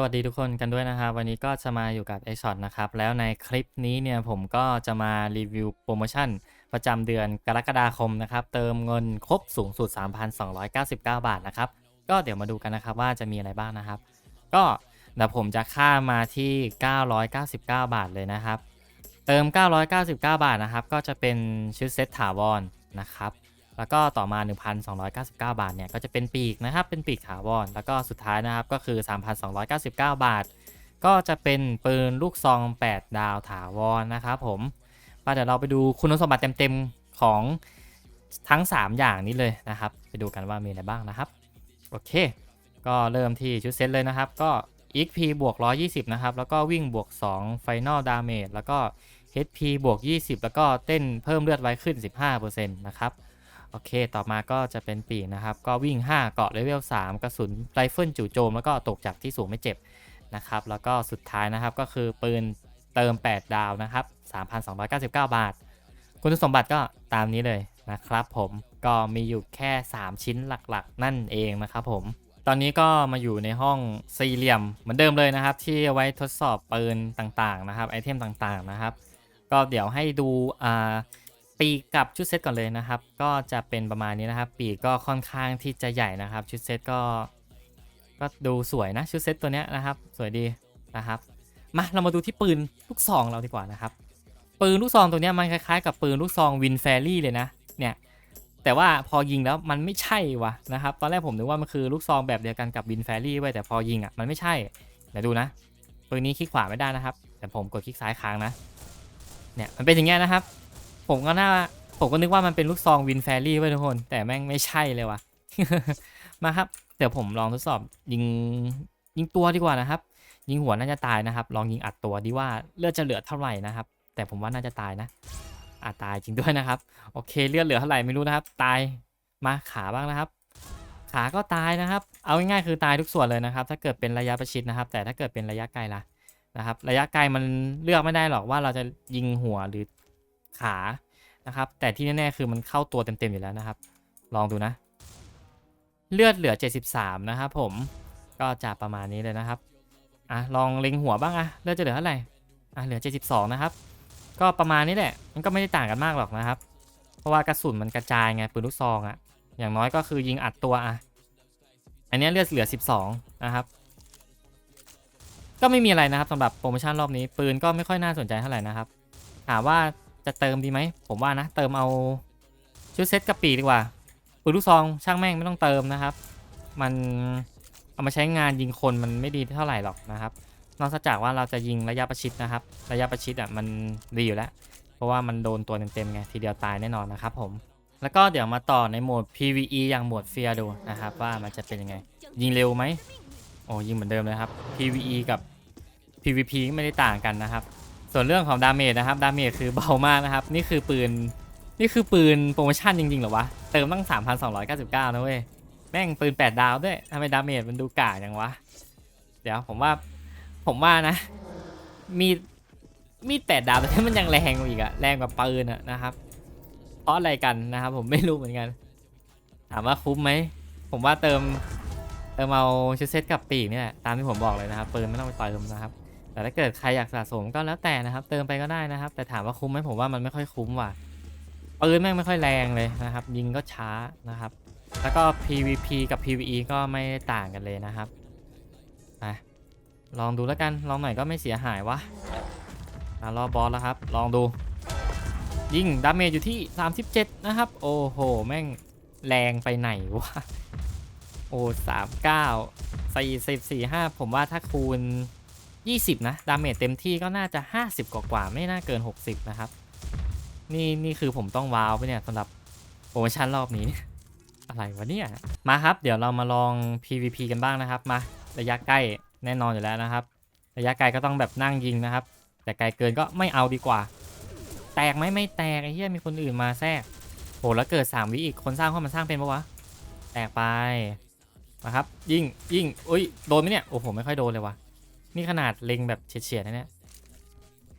สวัสดีทุกคนกันด้วยนะครับ วันนี้ก็จะมาอยู่กับไอช็อตนะครับ แล้วในคลิปนี้เนี่ยผมก็จะมารีวิวโปรโมชั่น ประจำเดือนกรกฎาคมนะครับ เติมเงินครบสูงสุด 3,299 บาทนะครับ ก็เดี๋ยวมาดูกันนะครับว่าจะมีอะไรบ้างนะครับ ก็เดี๋ยวผมจะค่ามาที่ 999 บาทเลยนะครับ เติม 999 บาทนะครับ ก็จะเป็นชุดเซตถาวรนะครับ แล้วก็ต่อมา 1,299 บาทเนี่ยก็จะเป็นปีกนะครับเป็นปีกถาวรแล้วก็สุดท้ายนะครับก็คือ 3,299 บาท ก็จะเป็นปืนลูกซอง 8 ดาวถาวรนะครับผมมาเดี๋ยวเราไปดูคุณสมบัติเต็มๆของทั้ง 3 อย่างนี้เลยนะครับ ไปดูกันว่ามีอะไรบ้างนะครับ โอเค ก็เริ่มที่ชุดเซตเลยนะครับ ก็ XP บวก 120 นะครับ แล้วก็วิ่งบวก 2 Final Damage แล้วก็ HP บวก 20 แล้วก็เต้นเพิ่มเลือดไว้ขึ้น 15%นะครับ โอเค ต่อมาก็จะเป็นปีกนะครับ ก็วิ่ง 5 เกาะเลเวล 3 กระสุนไรเฟิลจู่โจม แล้วก็ตกจากที่สูงไม่เจ็บนะครับ แล้วก็สุดท้ายนะครับก็คือปืนเติม 8 ดาวนะครับ 3,299 บาท คุณสมบัติก็ตามนี้เลยนะครับผมก็มีอยู่แค่ 3 ชิ้นหลักๆ นั่นเองนะครับผม ตอนนี้ก็มาอยู่ในห้องสี่เหลี่ยมเหมือนเดิมเลยนะครับ ที่เอาไว้ทดสอบปืนต่างๆนะครับไอเทมต่างๆนะครับ ก็เดี๋ยวให้ดูอ่า ปีกกับชุดเซตก่อนเลยนะครับ ก็จะเป็นประมาณนี้นะครับ ปีกก็ค่อนข้างที่จะใหญ่นะครับ ชุดเซตก็ ก็ดูสวยนะ ชุดเซตตัวเนี้ยนะครับ สวยดีนะครับ มาเรามาดูที่ปืนลูกซองเราดีกว่านะครับ ปืนลูกซองตัวเนี้ยมันคล้ายๆ กับปืนลูกซองวินแฟรี่เลยนะ เนี่ย แต่ว่าพอยิงแล้วมันไม่ใช่วะนะครับ ตอนแรกผมนึกว่ามันคือลูกซองแบบเดียวกันกับวินแฟรี่ไว้แต่พอยิงอะมันไม่ใช่ เดี๋ยวดูนะ ปืนนี้คลิกขวาไม่ได้นะครับ แต่ผมกดคลิกซ้ายค้างนะ เนี่ยมันเป็นอย่างเงี้ยนะครับ ผมก็น่าผมก็นึกว่ามันเป็นลูกซองวินแฟรี่ไว้ทุกคน แต่แม่งไม่ใช่เลยว่ะ มาครับ เดี๋ยวผมลองทดสอบยิงยิงตัวดีกว่านะครับ ยิงหัวน่าจะตายนะครับ ลองยิงอัดตัวดีว่าเลือดจะเหลือเท่าไหร่นะครับ แต่ผมว่าน่าจะตายนะอาจตายจริงด้วยนะครับ โอเคเลือดเหลือเท่าไหร่ไม่รู้นะครับ ตายมาขาบ้างนะครับ ขาก็ตายนะครับ เอาง่ายๆคือตายทุกส่วนเลยนะครับ ถ้าเกิดเป็นระยะประชิดนะครับ แต่ถ้าเกิดเป็นระยะไกลล่ะนะครับ ระยะไกลมันเลือกไม่ได้หรอกว่าเราจะยิงหัวหรือ ขานะครับ แต่ที่แน่ๆคือมันเข้าตัวเต็มๆอยู่แล้วนะครับ ลองดูนะ เลือดเหลือ 73 นะครับผมก็จะประมาณนี้เลยนะครับอะลองเล็งหัวบ้างอะเลือดจะเหลือเท่าไหร่อะเหลือ 72 นะครับ ก็ประมาณนี้แหละ มันก็ไม่ได้ต่างกันมากหรอกนะครับ เพราะว่ากระสุนมันกระจายไงปืนลูกซองอะอย่างน้อยก็คือยิงอัดตัวอะอันนี้เลือดเหลือ 12 นะครับ ก็ไม่มีอะไรนะครับสำหรับโปรโมชั่นรอบนี้ ปืนก็ไม่ค่อยน่าสนใจเท่าไหร่นะครับ ถามว่า จะเติมดีไหม ผมว่านะ เติมเอาชุดเซตกระปีดีกว่าปืนลูกซองช่างแม่งไม่ต้องเติมนะครับ มันเอามาใช้งานยิงคนมันไม่ดีเท่าไหร่หรอกนะครับ นอกจากว่าเราจะยิงระยะประชิดนะครับ ระยะประชิดอะมันดีอยู่แล้ว เพราะว่ามันโดนตัวเต็มๆไงทีเดียวตายแน่นอนนะครับผม แล้วก็เดี๋ยวมาต่อในโหมด PVE อย่างโหมดเฟียดูนะครับว่ามันจะเป็นยังไง ยิงเร็วไหมโอ้ยิงเหมือนเดิมเลยครับ PVE กับ PVP ไม่ได้ต่างกันนะครับ ส่วนเรื่องของดาเมจนะครับ ดาเมจคือเบามากนะครับ นี่คือปืน นี่คือปืนโปรโมชั่นจริงๆหรอวะ เติมตั้ง 3,299 นะเว้ย แม่งปืน 8 ดาวด้วยทำไมดาเมจมันดูกาอย่างวะ เดี๋ยวผมว่า ผมว่านะ มีมีด8ดาวแต่มันยังแรงกว่าอีกอะแรงกว่าปืนอะนะครับ เพราะอะไรกันนะครับ ผมไม่รู้เหมือนกัน ถามว่าคุ้มไหม ผมว่าเติมเติมเอาชุดเซตกับปีกนี่แหละตามที่ผมบอกเลยนะครับปืนไม่ต้องไปเติมนะครับ แต่ถ้าเกิดใครอยากสะสมก็แล้วแต่นะครับ เติมไปก็ได้นะครับ แต่ถามว่าคุ้มไหมผมว่ามันไม่ค่อยคุ้มว่ะปืนแม่งไม่ค่อยแรงเลยนะครับ ยิงก็ช้านะครับ แล้วก็ PVP กับ PVE ก็ไม่ต่างกันเลยนะครับไปลองดูแล้วกันลองหน่อยก็ไม่เสียหายวะมารอบอสแล้วครับ ลองดู ยิงดาเมจอยู่ที่ 37 นะครับ โอ้โห แม่งแรงไปไหนวะโอ้สามเก้าสี่สิบสี่ห้าผมว่าถ้าคูณ 20 นะ ดาเมจเต็มที่ก็น่าจะ 50 กว่ากว่าไม่น่าเกิน 60 นะครับ นี่นี่คือผมต้องว้าวไปเนี่ยสำหรับโปรโมชั่นรอบนี้ อะไรวะเนี่ย มาครับ เดี๋ยวเรามาลอง PVP กันบ้างนะครับ มา ระยะใกล้แน่นอนอยู่แล้วนะครับ ระยะไกลก็ต้องแบบนั่งยิงนะครับ แต่ไกลเกินก็ไม่เอาดีกว่า แตกไหมไม่แตกไอ้เหี้ยมีคนอื่นมาแทรกโหแล้วเกิด 3 วิอีกคนสร้างห้อมันสร้างเป็นปะวะ แตกไป มาครับ ยิงยิงอุ้ยโดนไหมเนี่ย โอ้โห ไม่ค่อยโดนเลยวะ นี่ขนาดเล็งแบบเฉียดๆนะเนี่ย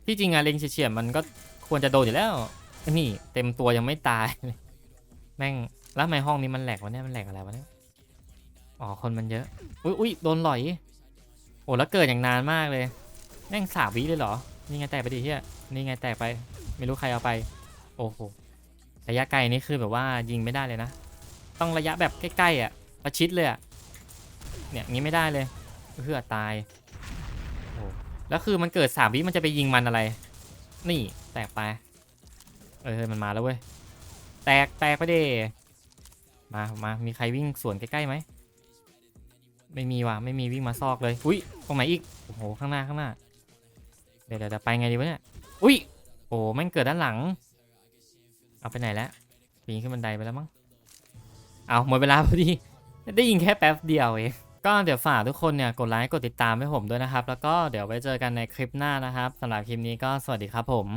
ที่จริงอะเล็งเฉียดๆมันก็ควรจะโดนอยู่แล้วนี่เต็มตัวยังไม่ตาย แม่งแล้วทำไมห้องนี้มันแหลกวะเนี่ยมันแหลกอะไรวะเนี่ยอ๋อคนมันเยอะอุ้ยอุ้ยโดนหลอยโอ้แล้วเกิดอย่างนานมากเลย แม่งสามวิเลยเหรอ นี่ไงแตกไปดิเฮียนี่ไงแตกไป ไม่รู้ใครเอาไป โอ้โห ระยะไกลนี่คือแบบว่ายิงไม่ได้เลยนะ ต้องระยะแบบใกล้ๆอะ ประชิดเลยอะ เนี่ยงี้ไม่ได้เลยเพื่อตาย แล้วคือมันเกิดสามวิมันจะไปยิงมันอะไร นี่แตกไปเออมันมาแล้วเว้ย แตกแตกไปเดมามามีใครวิ่งสวนใกล้ๆไหม ไม่มีว่ะ ไม่มีวิ่งมาซอกเลย อุ้ย ตรงไหนอีก โอ้โห ข้างหน้าข้างหน้าเดี๋ยวเดี๋ยวเดี๋ยวไปไงดีวะเนี่ย อุ้ย โอ้แม่งเกิดด้านหลัง เอาไปไหนแล้วปีนขึ้นบันไดไปแล้วมั้ง เอาหมดเวลาพอดี ได้ยิงแค่แป๊บเดียวเอง ก็เดี๋ยวฝากทุกคนเนี่ยกดไลค์กดติดตามให้ผมด้วยนะครับ แล้วก็เดี๋ยวไว้เจอกันในคลิปหน้านะครับสำหรับคลิปนี้ก็สวัสดีครับผม